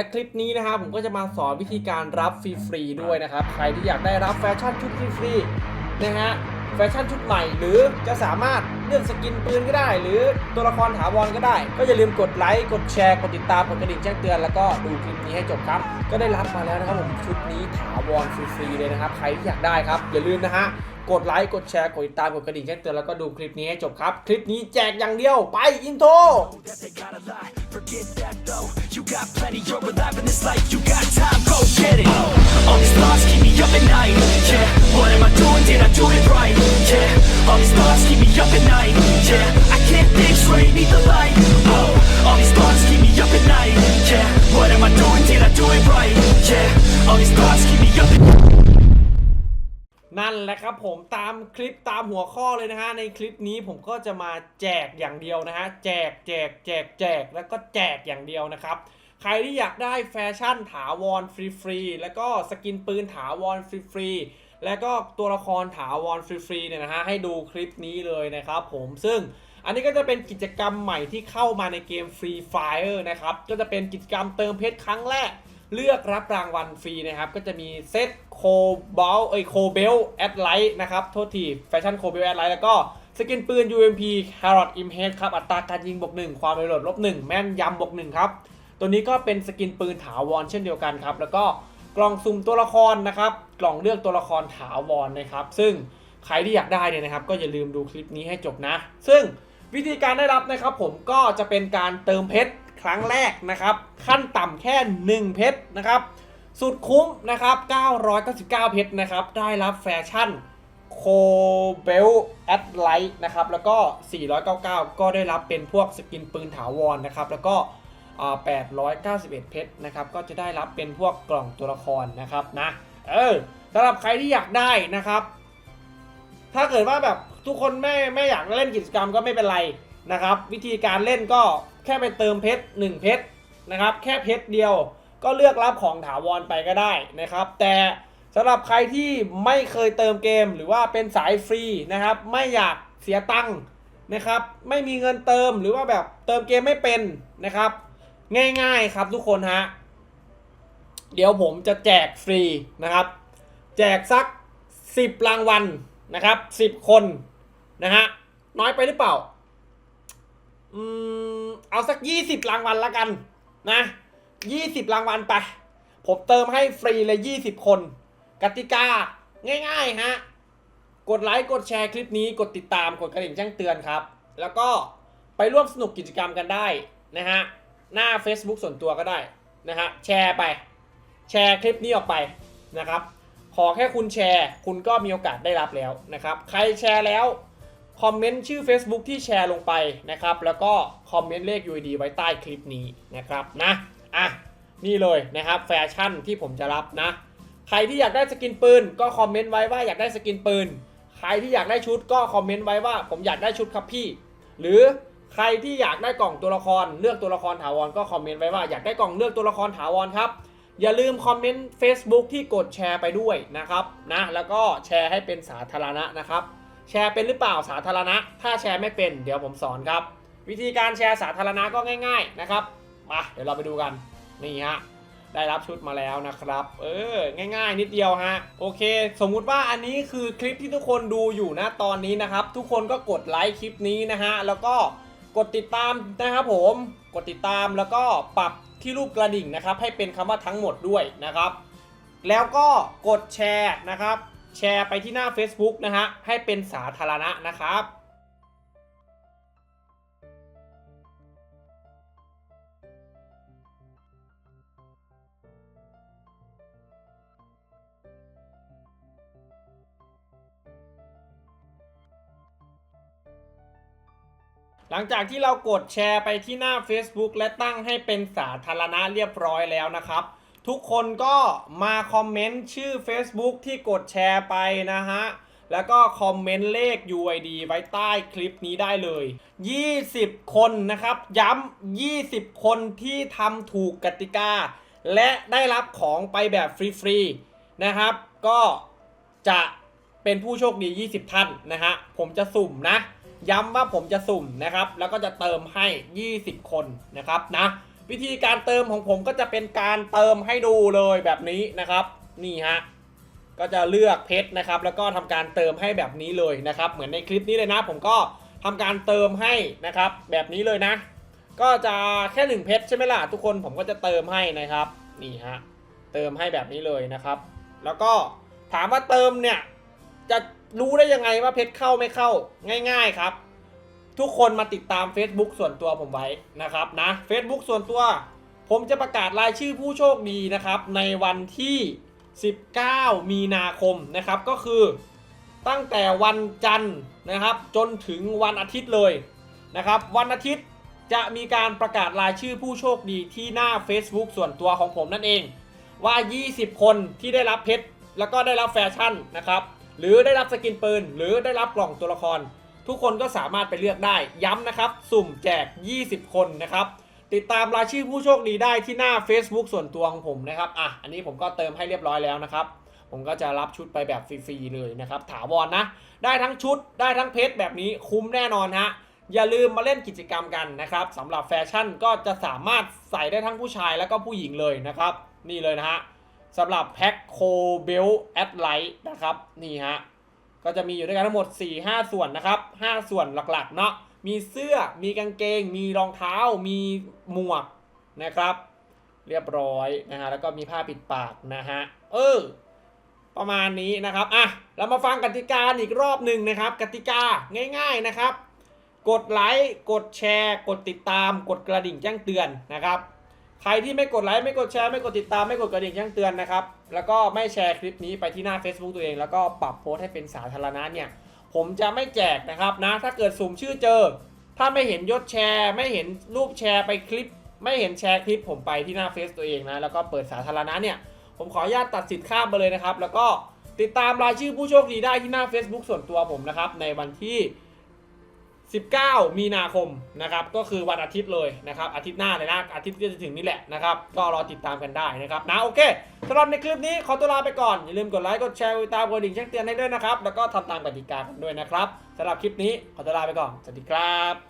และคลิปนี้นะครับผมก็จะมาสอนวิธีการรับฟรีๆด้วยนะครับ ใครที่อยากได้รับแฟชั่นชุดฟรีๆนะฮะแฟชั่นชุดใหม่หรือจะสามารถเลือกสกินปืนก็ได้ หรือตัวละครถาวรก็ได้ ก็อย่าลืมกดไลค์กดแชร์กดติดตามกดกระดิ่งแจ้งเตือนแล้วก็ดูคลิปนี้ให้จบครับ ก็ได้รับมาแล้วนะครับผมชุดนี้ถาวรฟรีๆเลยนะครับ ใครที่อยากได้ครับ อย่าลืมนะฮะ กดไลค์ กดแชร์ กดติดตาม กดกระดิ่งแจ้งเตือนแล้วก็ดูคลิปนี้ให้จบครับ คลิปนี้แจกอย่างเดียว ไปอินโทร that they gotta lie. Forget that though. You got plenty, you're alive in this life. You got time, go get it. All these thoughts keep me up at night. Yeah, what am I doing? Did I do it right? Yeah, all these thoughts keep me up at night. Yeah, I can't think straight, need the light. Oh, all these thoughts keep me up นั่นแหละครับผมตามคลิปตามหัวข้อเลยนะฮะในคลิปนี้ผมก็จะมาแจกอย่างเดียวนะฮะแจกแจกแจกแจกแล้วก็แจกอย่างเดียวนะครับ ใครที่อยากได้แฟชั่นถาวรฟรีๆแล้วก็สกินปืนถาวรฟรีๆแล้วก็ตัวละครถาวรฟรีๆเนี่ยนะฮะให้ดูคลิปนี้เลยนะครับผมซึ่งอันนี้ก็จะเป็นกิจกรรมใหม่ที่เข้ามาในเกม Free Fire นะครับก็จะเป็นกิจกรรมเติมเพชรครั้งแรก เลือกรับรางวัลฟรีนะครับ ก็จะมีเซตโคบอลเอ้ยโคเบลแอดไลท์นะครับ โทษทีแฟชั่นโคเบลแอดไลท์แล้วก็สกินปืน UMP Carrot Imhead ครับ อัตราการยิงบวก1ความเร็วโหลดลบ1แม่นยำบวก1ครับ ตัวนี้ก็เป็นสกินปืนถาวรเช่นเดียวกันครับ แล้วก็กล่องสุ่มตัวละครนะครับ กล่องเลือกตัวละครถาวรนะครับ ซึ่งใครที่อยากได้เนี่ยนะครับ ก็อย่าลืมดูคลิปนี้ให้จบนะ ซึ่งวิธีการได้รับนะครับผมก็จะเป็นการเติมเพชร ครั้งแรกนะครับ ขั้นต่ำแค่ 1 เพชรนะครับ สุดคุ้มนะครับ 999 เพชรนะครับ ได้รับแฟชั่นโคเบลแอดไลท์นะครับ แล้วก็ 499 ก็ได้รับเป็นพวกสกินปืนถาวรนะครับ แล้วก็อ่า891 เพชรนะครับ ก็จะได้รับเป็นพวกกล่องตัวละครนะครับนะ เออสำหรับใครที่อยากได้นะครับ ถ้าเกิดว่าแบบทุกคนไม่ไม่อยากเล่นกิจกรรมก็ไม่เป็นไร นะครับ วิธีการเล่นก็แค่ไปเติมเพชร1เพชรนะครับ แค่เพชรเดียวก็เลือกรับของถาวรไปก็ได้นะครับ แต่สำหรับใครที่ไม่เคยเติมเกมหรือว่าเป็นสายฟรีนะครับ ไม่อยากเสียตังค์นะครับ ไม่มีเงินเติมหรือว่าแบบเติมเกมไม่เป็นนะครับ ง่ายๆครับทุกคนฮะเดี๋ยวผมจะแจกฟรีนะครับ แจกสัก 10 รางวัลนะครับ 10 คนนะฮะน้อยไปหรือเปล่า อืมเอาสัก20รางวัลละกัน นะ20รางวัลไป ผมเติมให้ฟรีเลย20คน กติกา ง่ายๆฮะ กดไลค์กดแชร์คลิปนี้กดติดตามกดกระดิ่งแจ้งเตือนครับ แล้วก็ไปร่วมสนุกกิจกรรมกันได้นะฮะ หน้า Facebook ส่วนตัวก็ได้นะฮะ แชร์ไป แชร์คลิปนี้ออกไปนะครับ ขอแค่คุณแชร์ คุณก็มีโอกาสได้รับแล้วนะครับ ใครแชร์แล้ว คอมเมนต์ชื่อ Facebook ที่แชร์ลงไปนะครับ แล้วก็คอมเมนต์เลข UID ไว้ใต้คลิปนี้นะครับนะอะนี่เลยนะครับแฟชั่นที่ผมจะรับนะ ใครที่อยากได้สกินปืน ก็คอมเมนต์ไว้ว่าอยากได้สกินปืน ใครที่อยากได้ชุดก็คอมเมนต์ไว้ว่าผมอยากได้ชุดครับพี่ หรือใครที่อยากได้กล่องตัวละครเลือกตัวละครถาวรก็คอมเมนต์ไว้ว่าอยากได้กล่องเลือกตัวละครถาวรครับ อย่าลืมคอมเมนต์ Facebook ที่กดแชร์ไปด้วยนะครับนะแล้วก็แชร์ให้เป็นสาธารณะนะครับ แชร์เป็นหรือเปล่าสาธารณะ ถ้าแชร์ไม่เป็นเดี๋ยวผมสอนครับ วิธีการแชร์สาธารณะก็ง่าย ๆนะครับมาเดี๋ยวเราไปดูกันนี่ฮะได้รับชุดมาแล้วนะครับ เออ ง่ายๆ นิดเดียวฮะ โอเค สมมุติว่าอันนี้คือคลิปที่ทุกคนดูอยู่นะตอนนี้นะครับ ทุกคนก็กดไลค์คลิปนี้นะฮะ แล้วก็กดติดตามนะครับผม กดติดตามแล้วก็ปรับที่รูปกระดิ่งนะครับ ให้เป็นคำว่าทั้งหมดด้วยนะครับ แล้วก็กดแชร์นะครับ แชร์ไปที่หน้า Facebook นะฮะ ให้เป็นสาธารณะนะครับหลังจากที่เรากดแชร์ไปที่หน้า Facebook และตั้งให้เป็นสาธารณะเรียบร้อยแล้วนะครับ ทุกคนก็มาคอมเมนต์ชื่อ Facebook ที่กดแชร์ไปนะฮะ แล้วก็คอมเมนต์เลข UID ไว้ใต้คลิปนี้ได้เลย 20 คนนะครับ ย้ำ 20 คนที่ทำถูกกติกา และได้รับของไปแบบฟรีๆ นะครับ ก็จะเป็นผู้โชคดี 20 ท่านนะฮะ ผมจะสุ่มนะ ย้ำว่าผมจะสุ่มนะครับ แล้วก็จะเติมให้ 20 คนนะครับนะ วิธีการเติมของผมก็จะเป็นการเติมให้ดูเลยแบบนี้นะครับ นี่ฮะก็จะเลือกเพชรนะครับ แล้วก็ทำการเติมให้แบบนี้เลยนะครับ เหมือนในคลิปนี้เลยนะ ผมก็ทำการเติมให้นะครับ แบบนี้เลยนะ ก็จะแค่หนึ่งเพชรใช่ไหมล่ะทุกคนผมก็จะเติมให้นะครับนี่ฮะเติมให้แบบนี้เลยนะครับ แล้วก็ถามว่าเติมเนี่ยจะรู้ได้ยังไงว่าเพชรเข้าไม่เข้าง่าย ๆครับ ทุกคนมาติดตาม Facebook ส่วนตัวผมไว้นะครับนะ Facebook ส่วนตัว ผมจะประกาศรายชื่อผู้โชคดีนะครับ ในวันที่ 19 มีนาคมนะครับ ก็คือตั้งแต่วันจันทร์นะครับ จนถึงวันอาทิตย์เลยนะครับ วันอาทิตย์จะมีการประกาศรายชื่อผู้โชคดีที่หน้า Facebook ส่วนตัวของผมนั่นเอง ว่า 20 คนที่ได้รับเพชรแล้วก็ได้รับแฟชั่นนะครับ หรือได้รับสกินปืน หรือได้รับกล่องตัวละคร ทุกคนก็สามารถไปเลือกได้ย้ำนะครับ สุ่มแจก 20 คนนะครับ ติดตามรายชื่อผู้โชคดีได้ที่หน้า Facebook ส่วนตัวของผมนะครับอะอันนี้ผมก็เติมให้เรียบร้อยแล้วนะครับ ผมก็จะรับชุดไปแบบฟรีๆเลยนะครับ ถาวรนะได้ทั้งชุดได้ทั้งเพชรแบบนี้คุ้มแน่นอนฮะอย่าลืมมาเล่นกิจกรรมกันนะครับสำหรับแฟชั่นก็จะสามารถใส่ได้ทั้งผู้ชายแล้วก็ผู้หญิงเลยนะครับ นี่เลยนะฮะสำหรับแพ็คโคเบลแอดไลท์นะครับ นี่ฮะ ก็จะมีอยู่ด้วยกันทั้งหมด 4-5 ส่วนนะครับ 5 ส่วนหลักๆเนาะ มีเสื้อ มีกางเกง มีรองเท้า มีหมวกนะครับ เรียบร้อยนะฮะ แล้วก็มีผ้าปิดปากนะฮะ เออ ประมาณนี้นะครับ อะ เรามาฟังกติกาอีกรอบหนึ่งนะครับ กติกาง่าย ๆนะครับ กดไลค์ กดแชร์ กดติดตาม กดกระดิ่งแจ้งเตือนนะครับ ใครที่ไม่กดไลค์ไม่กดแชร์ไม่กดติดตามไม่กดกระดิ่งแจ้งเตือนนะครับ แล้วก็ไม่แชร์คลิปนี้ไปที่หน้า Facebook ตัวเอง แล้วก็ปรับโพสต์ให้เป็นสาธารณะเนี่ย ผมจะไม่แจกนะครับนะ ถ้าเกิดสุ่มชื่อเจอ ถ้าไม่เห็นยศแชร์ ไม่เห็นรูปแชร์ไปคลิป ไม่เห็นแชร์คลิปผมไปที่หน้าเฟซตัวเองนะ แล้วก็เปิดสาธารณะเนี่ย ผมขออนุญาตตัดสิทธิ์ข้ามไปเลยนะครับ แล้วก็ติดตามรายชื่อผู้โชคดีได้ที่หน้า Facebook ส่วนตัวผมนะครับในวันที่ 19 มีนาคมนะครับก็คือวันอาทิตย์เลยนะครับอาทิตย์หน้าเลยนะอาทิตย์ที่จะถึงนี่แหละนะครับก็รอติดตามกันได้นะครับนะโอเคสำหรับในคลิปนี้ขอตัวลาไปก่อน อย่าลืมกดไลค์กดแชร์กดติดตามกดดิ่งแจ้งเตือนให้ด้วยนะครับแล้วก็ทำตามกติกากันด้วยนะครับสำหรับคลิปนี้ขอตัวลาไปก่อนสวัสดีครับ